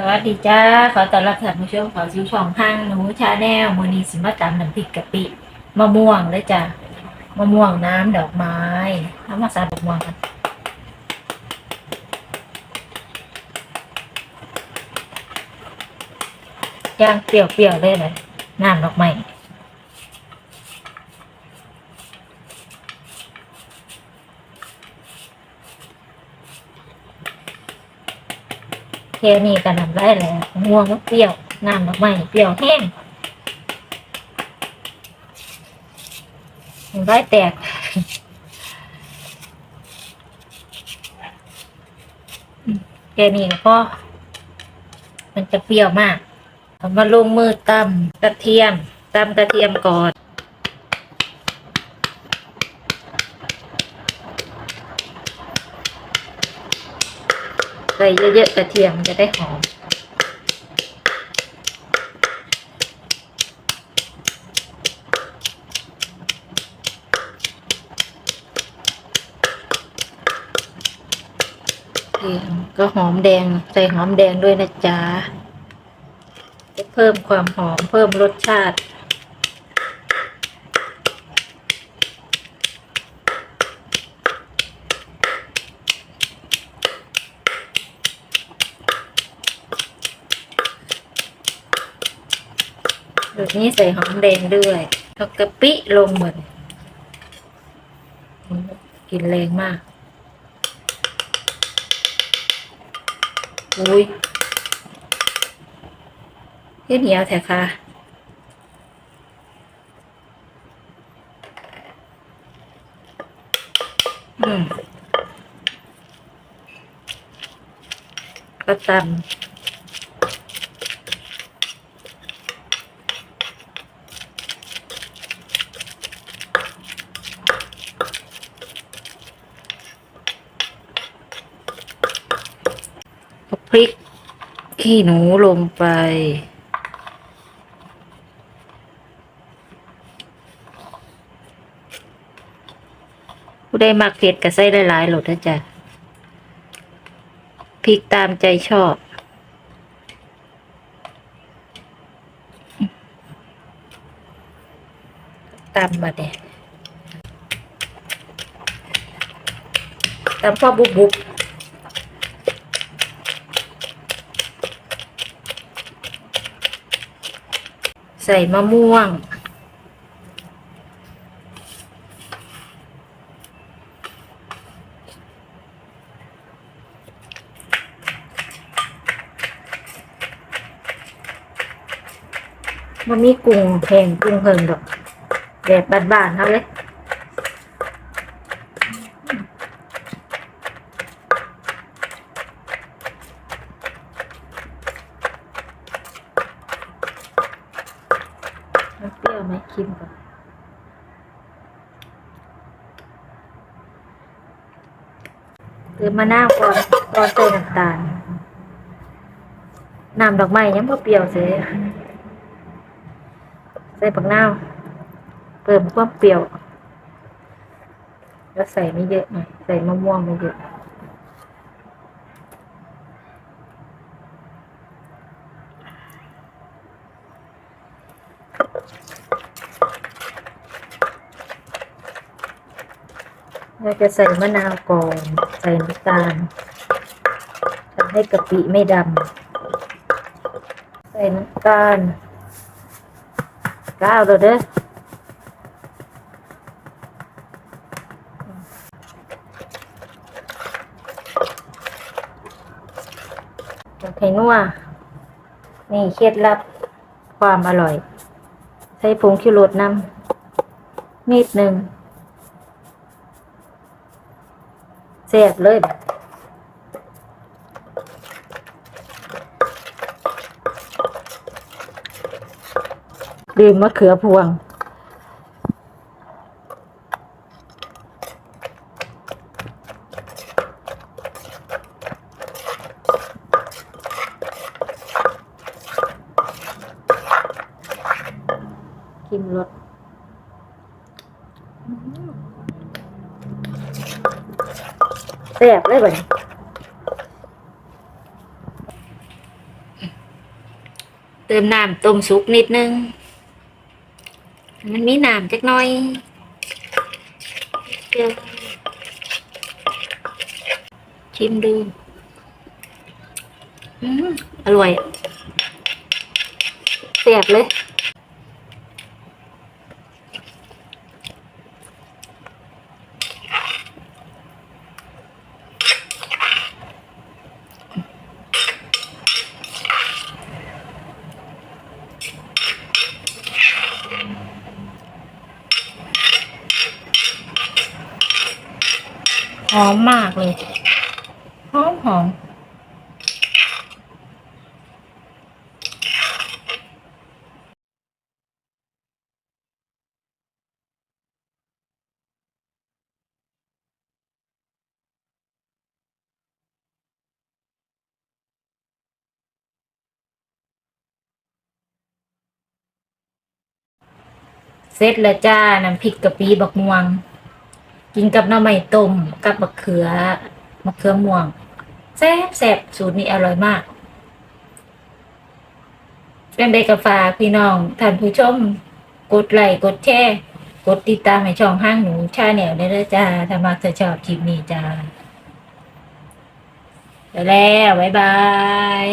สวัสดีจ้า ขอต้อนรับท่านผู้ชมขอชิวช่องห้างหนูชาแนลมือนีสิมาตำน้ำพริกกะปิมะม่วงเลยจ้ะมะม่วงน้ำดอกไม้น้ำมาสาดอกม่วงกันย่างเปรี้ยวๆเลยเลยน้ำดอกไม้ แค่นี้ก็นำได้แล้วมะม่วงเปรี้ยวน้ำดอกไม้เปรี้ยวแห้งได้แตกแค่นี้ก็มันจะเปรี้ยวมากมาลงมือตำกระเทียมตำกระเทียมก่อน ใส่เยอะๆกระเทียมจะได้หอมโอเคก็หอมแดงใส่หอมแดงด้วยนะจ๊ะเพิ่มความหอมเพิ่มรสชาติ แบบนี้ใส่หอมแดงด้วยเอากะปิลงเหมือนกินแรงมาก อุ้ยเฮ็ดเหนียวแท้ค่ะก็ตำ พริกขี้หนูลงไป ผู้ได้มักเผ็ดก็ใส่ได้หลายๆโหลดนะจ๊ะพริกตามใจชอบตามมาเด็ตามพ่อบุบบุบ ใส่มะม่วง มันมีกุ้งแพงกุ้งเพิงดอกแบบบานๆเขาเลย มันเปรี้ยวไหมชิมก่อนเติมมะนาวก่อนก่อนใส่น้ำตาลน้ำดอกไม้ยังพอเปรี้ยวเสียใส่ผักนาวเพิ่มความเปรี้ยวแล้วใส่ไม่เยอะหน่อยใส่มะม่วงไม่เยอะ เราจะใส่มะนาวก่อน ใส่น้ำตาลทำให้กะปิไม่ดำ ใส่น้ำตาลก้าวเด้อไข่นัว นี่เคล็ดลับความอร่อย ใส่ผงชูรสน้ำนิดหนึ่ง แซ่บเลยแบบลืมมะเขือพวง กิมรส แซ่บเลยบัดเติมน้ำต้มสุกนิดนึง มันมีน้ำจักหน่อยเดียวชิมดูอืมอร่อยเสียบเลย อมมากเลยหอมหอมเสร็จแล้วจ้าน้ำพริกกะปิบักม่วง กินกับหน้ำไม้ต้มกับมะเขือมะเขือม่วงแซ่บแซ่บสูตรนี้อร่อยมากเป็นใดกาฝากพี่น้องท่านผู้ชม กดไลค์กดแชร์กดติดตามให้ช่องห้างหนูชาแนลได้เลยจ้าถ้ามักจะชอบคลิปนี้จ้าแล้วบ๊ายบาย